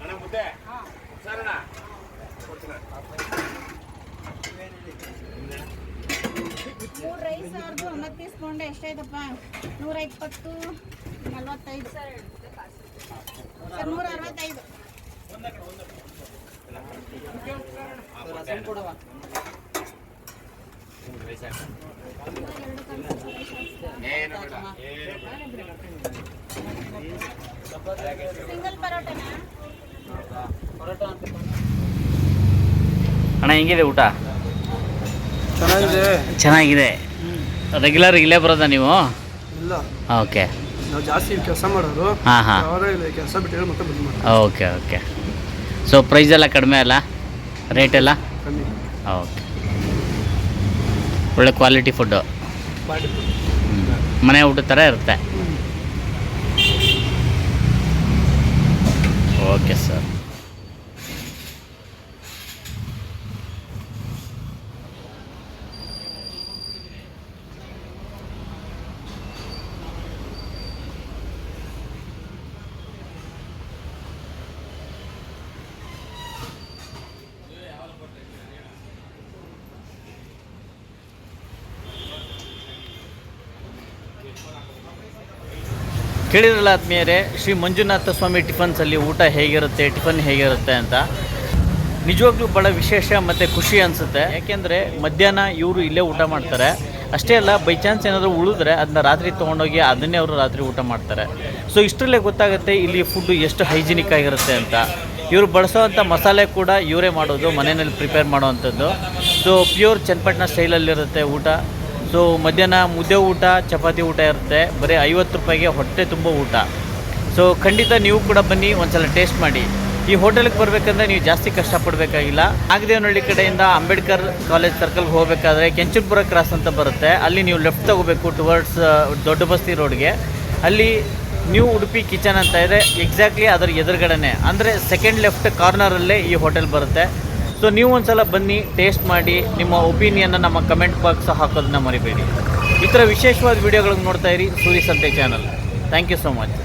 ಅಣ್ಣ ಮುದ್ದೆ ಸರ್ ಅಣ್ಣ ಮೂರು ರೈಸ್ ಅವ್ರದ್ದು ಒಂಬತ್ತು ಪೀಸ್ ಬೋಂಡ ಎಷ್ಟಾಯ್ತಪ್ಪ ನೂರ ಇಪ್ಪತ್ತು ನಲ್ವತ್ತೈದು ಸರ್ ನೂರ ಅರವತ್ತೈದು ಏನು ಬೇಡ ಸಿಂಗಲ್ ಪರೋಟನಾ ಅಣ್ಣ ಹೆಂಗಿದೆ ಊಟ? ಚೆನ್ನಾಗಿದೆ. ಚೆನ್ನಾಗಿದೆ. ರೆಗ್ಯುಲರ್ ಇಲ್ಲೇ ಬರೋದಾ ನೀವು? ಇಲ್ಲ. ಓಕೆ ನಾವು ಜಾಸ್ತಿ ಕೆಲಸ ಮಾಡೋರು. ಹಾಂ ಹಾಂ. ಕೆಲಸ ಬಿಟ್ಟು ಮತ್ತೆ ಬಂದು ಮಾಡ್ತೀವಿ. ಓಕೆ ಓಕೆ ಸೊ ಪ್ರೈಸ್ ಎಲ್ಲ ಕಡಿಮೆ ಅಲ್ಲ? ರೇಟ್ ಎಲ್ಲ? ಕಮ್ಮಿ. ಓಕೆ ಒಳ್ಳೆ ಕ್ವಾಲಿಟಿ ಫುಡ್ಡು ಮನೆ ಊಟದ ಥರ ಇರುತ್ತೆ. ಓಕೆ ಸರ್ ಕೇಳಿರಲ್ಲ ಆತ್ಮೀಯರೇ, ಶ್ರೀ ಮಂಜುನಾಥ ಸ್ವಾಮಿ ಟಿಫನ್ಸಲ್ಲಿ ಊಟ ಹೇಗಿರುತ್ತೆ, ಟಿಫನ್ ಹೇಗಿರುತ್ತೆ ಅಂತ. ನಿಜವಾಗ್ಲೂ ಭಾಳ ವಿಶೇಷ ಮತ್ತು ಖುಷಿ ಅನಿಸುತ್ತೆ. ಯಾಕೆಂದರೆ ಮಧ್ಯಾಹ್ನ ಇವರು ಇಲ್ಲೇ ಊಟ ಮಾಡ್ತಾರೆ. ಅಷ್ಟೇ ಅಲ್ಲ ಬೈ ಚಾನ್ಸ್ ಏನಾದರೂ ಉಳಿದ್ರೆ ಅದನ್ನ ರಾತ್ರಿ ತೊಗೊಂಡೋಗಿ ಅದನ್ನೇ ಅವರು ರಾತ್ರಿ ಊಟ ಮಾಡ್ತಾರೆ. ಸೊ ಇಷ್ಟರಲ್ಲೇ ಗೊತ್ತಾಗುತ್ತೆ ಇಲ್ಲಿ ಫುಡ್ಡು ಎಷ್ಟು ಹೈಜಿನಿಕ್ ಆಗಿರುತ್ತೆ ಅಂತ. ಇವರು ಬಳಸೋವಂಥ ಮಸಾಲೆ ಕೂಡ ಇವರೇ ಮಾಡೋದು, ಮನೆಯಲ್ಲಿ ಪ್ರಿಪೇರ್ ಮಾಡೋವಂಥದ್ದು. ಸೊ ಪ್ಯೂರ್ ಚನ್ನಪಟ್ಟಣ ಸ್ಟೈಲಲ್ಲಿರುತ್ತೆ ಊಟ. ಸೊ ಮಧ್ಯಾಹ್ನ ಮುದ್ದೆ ಊಟ, ಚಪಾತಿ ಊಟ ಇರುತ್ತೆ. ಬರೀ ಐವತ್ತು ರೂಪಾಯಿಗೆ ಹೊಟ್ಟೆ ತುಂಬ ಊಟ. ಸೊ ಖಂಡಿತ ನೀವು ಕೂಡ ಬನ್ನಿ, ಒಂದ್ಸಲ ಟೇಸ್ಟ್ ಮಾಡಿ. ಈ ಹೋಟೆಲ್ಗೆ ಬರಬೇಕಂದ್ರೆ ನೀವು ಜಾಸ್ತಿ ಕಷ್ಟಪಡಬೇಕಾಗಿಲ್ಲ. ನಾಗದೇವನಹಳ್ಳಿ ಕಡೆಯಿಂದ ಅಂಬೇಡ್ಕರ್ ಕಾಲೇಜ್ ಸರ್ಕಲ್ಗೆ ಹೋಗಬೇಕಾದ್ರೆ ಕೆಂಚನಪುರ ಕ್ರಾಸ್ ಅಂತ ಬರುತ್ತೆ. ಅಲ್ಲಿ ನೀವು ಲೆಫ್ಟ್ ತಗೋಬೇಕು ಟುವರ್ಡ್ಸ್ ದೊಡ್ಡ ಬಸ್ತಿ ರೋಡ್ಗೆ ಅಲ್ಲಿ ನ್ಯೂ ಉಡುಪಿ ಕಿಚನ್ ಅಂತ ಇದೆ. ಎಕ್ಸಾಕ್ಟ್ಲಿ ಅದರ ಎದುರುಗಡೆನೆ. ಅಂದರೆ ಸೆಕೆಂಡ್ ಲೆಫ್ಟ್ ಕಾರ್ನರಲ್ಲೇ ಈ ಹೋಟೆಲ್ ಬರುತ್ತೆ. ಸೊ ನೀವು ಒಂದ್ಸಲ ಬನ್ನಿ ಟೇಸ್ಟ್ ಮಾಡಿ, ನಿಮ್ಮ ಒಪಿನಿಯನ್ನ ನಮ್ಮ ಕಮೆಂಟ್ ಬಾಕ್ಸ್ ಹಾಕೋದನ್ನ ಮರಿಬೇಡಿ. ಈ ಥರ ವಿಶೇಷವಾದ ವಿಡಿಯೋಗಳನ್ನು ನೋಡ್ತಾ ಇರಿ, Suri Santhe channel thank you so much